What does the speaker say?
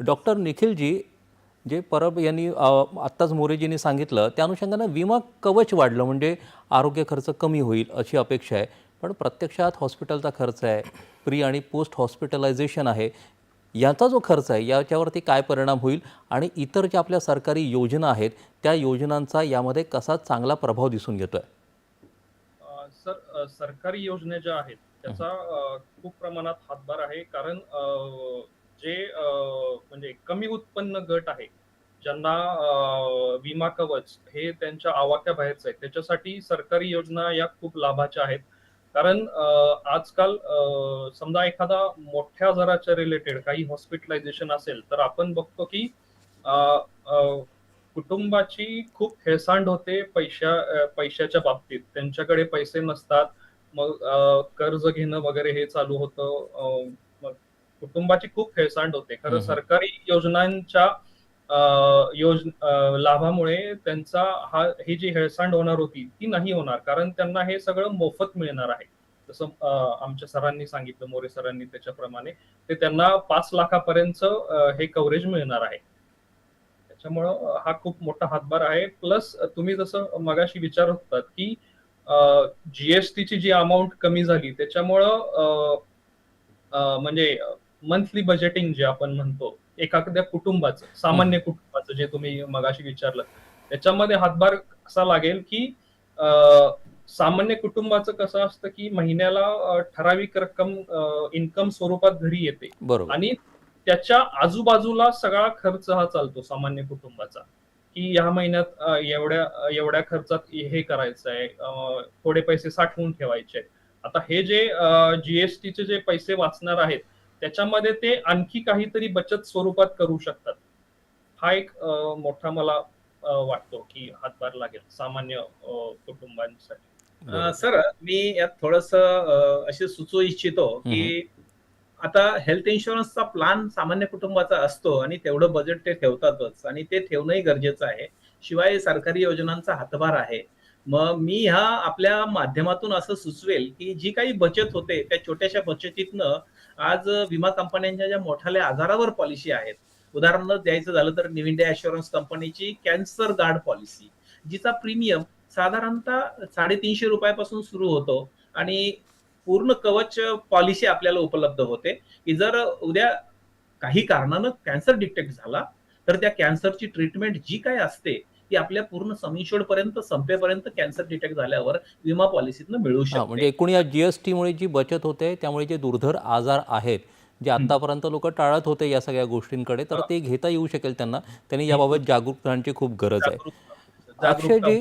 Doctor निखिलजी जे परब यांनी आत्ताच मोरेजींनी सांगितलं त्या अनुषंगानं विमा कवच वाढलं म्हणजे आरोग्य खर्च कमी होईल अशी अपेक्षा आहे. पण प्रत्यक्षात हॉस्पिटलचा खर्च आहे प्री आणि पोस्ट हॉस्पिटलायझेशन आहे याचा जो खर्च आहे याच्यावरती काय परिणाम होईल आणि इतर ज्या आपल्या सरकारी योजना आहेत त्या योजनांचा यामध्ये कसा चांगला प्रभाव दिसून येतोय अ, सर सरकारी योजना ज्या आहेत त्याचा खूप प्रमाणात हातभार आहे. कारण जे म्हणजे कमी उत्पन्न गट आहे ज्यांना विमा कवच हे त्यांच्या आवाक्याबाहेरच आहे. त्याच्यासाठी सरकारी योजना या खूप लाभाच्या आहेत. कारण आजकाल समजा एखादा मोठ्या आजाराच्या रिलेटेड काही हॉस्पिटलायझेशन असेल तर आपण बघतो की कुटुंबाची खूप हेळसांड होते पैशा पैशाच्या बाबतीत. त्यांच्याकडे पैसे नसतात. मग कर्ज घेणं वगैरे हे चालू होतं. कुटुंबाची खूप हेळसांड होते. खरं. सरकारी योजनांच्या अ, योज अ, लाभामुळे त्यांचा हा ही जी हेळसांड होणार होती ती नाही होणार. कारण त्यांना हे सगळं मोफत मिळणार आहे. जसं आमच्या सरांनी सांगितलं मोरे सरांनी त्याच्याप्रमाणे ते त्यांना पाच लाखापर्यंत हे कव्हरेज मिळणार आहे. त्याच्यामुळं हा खूप मोठा हातभार आहे. प्लस तुम्ही जसं मगाशी विचारत होतात की जीएसटीची जी अमाऊंट कमी झाली त्याच्यामुळं म्हणजे मंथली बजेटिंग जे आपण म्हणतो एखाद्या कुटुंबाचं सामान्य कुटुंबाचं जे तुम्ही मगाशी विचारलं त्याच्यामध्ये हातभार कसा लागेल की सामान्य कुटुंबाचं कसं असतं की महिन्याला ठराविक रक्कम इन्कम स्वरूपात घरी येते. आणि त्याच्या आजूबाजूला सगळा खर्च हा चालतो सामान्य कुटुंबाचा. की ह्या महिन्यात एवढ्या एवढ्या खर्चात हे करायचं आहे थोडे पैसे साठवून ठेवायचे. आता हे जे जीएसटीचे जे पैसे वाचणार आहेत त्याच्यामध्ये ते आणखी काहीतरी बचत स्वरूपात करू शकतात. हा एक मोठा मला वाटतो की हातभार लागेल सामान्य कुटुंबांसाठी. सर मी यात थोडस असे सुचवू इच्छितो की आता हेल्थ इन्शुरन्सचा प्लॅन सामान्य कुटुंबाचा असतो आणि तेवढं बजेट ते ठेवतातच आणि ते ठेवणंही गरजेचं आहे. शिवाय सरकारी योजनांचा हातभार आहे. मग मी ह्या आपल्या माध्यमातून असं सुचवेल की जी काही बचत होते त्या छोट्याशा बचतीतनं आज विमा कंपन्यांच्या ज्या मोठ्याल्या आजारावर पॉलिसी आहेत. उदाहरण द्यायचं झालं तर न्यू इंडिया अश्युरन्स कंपनीची कॅन्सर गार्ड पॉलिसी जिचा प्रीमियम साधारणतः साडेतीनशे रुपयापासून सुरू होतो आणि पूर्ण कवच पॉलिसी आपल्याला उपलब्ध होते. की जर उद्या काही कारणानं कॅन्सर डिटेक्ट झाला तर त्या कॅन्सरची ट्रीटमेंट जी काय असते ती आपल्या पूर्ण समिशोड पर्यंत संपेपर्यंत कॅन्सर डिटेक्ट झाल्यावर विमा पॉलिसीतनं मिळू हां म्हणजे शकते. एकूण या जी एस टीमुळे जी बचत होते त्यामुळे जे दुर्धर आजार आहेत जे आतापर्यंत लोक टाळत होते या सगळ्या गोष्टींकडे तर ते घेता येऊ शकेल त्यांना. त्यांनी याबाबत जागरूक राहण्याची खूप गरज आहे. अक्षयजी